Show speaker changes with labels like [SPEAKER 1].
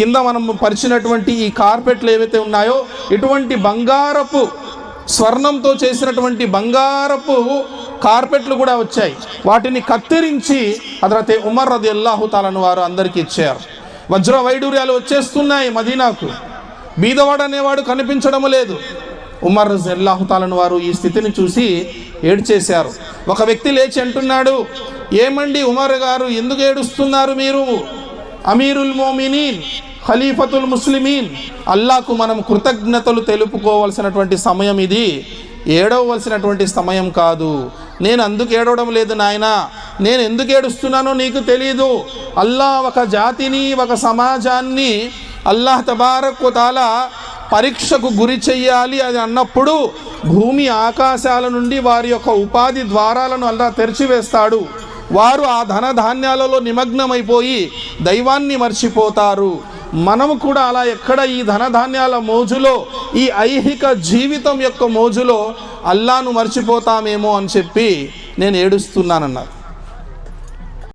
[SPEAKER 1] కింద మనం పరిచినటువంటి ఈ కార్పెట్లు ఏవైతే ఉన్నాయో ఇటువంటి బంగారపు స్వర్ణంతో చేసినటువంటి బంగారపు కార్పెట్లు కూడా వచ్చాయి. వాటిని కత్తిరించి అదరతే ఉమర్ రది అల్లాహుతాలను వారు అందరికీ ఇచ్చారు. వజ్ర వైడూర్యాలు వచ్చేస్తున్నాయి మదీనాకు. బీదవాడు అనేవాడు కనిపించడం లేదు. ఉమర్ రజి అల్లాహుతాలను వారు ఈ స్థితిని చూసి ఏడ్చేశారు. ఒక వ్యక్తి లేచి అంటున్నాడు ఏమండి ఉమర్ గారు ఎందుకు ఏడుస్తున్నారు మీరు? అమీరుల్ మోమినీన్ ఖలీఫతుల్ ముస్లిమీన్. అల్లాకు మనం కృతజ్ఞతలు తెలుపుకోవలసినటువంటి సమయం ఇది. ఏడవలసినటువంటి సమయం కాదు. నేను అందుకు ఏడవడం లేదు నాయన. నేను ఎందుకు ఏడుస్తున్నానో నీకు తెలియదు అల్లా ఒక జాతిని ఒక సమాజాన్ని అల్లాహ్ తబారక్ తాలా పరీక్షకు గురి చెయ్యాలి అని అన్నప్పుడు భూమి ఆకాశాల నుండి వారి యొక్క ఉపాధి ద్వారాలను అల్లా తెరిచివేస్తాడు. వారు ఆ ధన ధాన్యాలలో నిమగ్నమైపోయి దైవాన్ని మర్చిపోతారు. మనము కూడా అలా ఎక్కడ ఈ ధనధాన్యాల మోజులో ఈ ఐహిక జీవితం యొక్క మోజులో అల్లాను మర్చిపోతామేమో అని చెప్పి నేను ఏడుస్తున్నానన్నారు.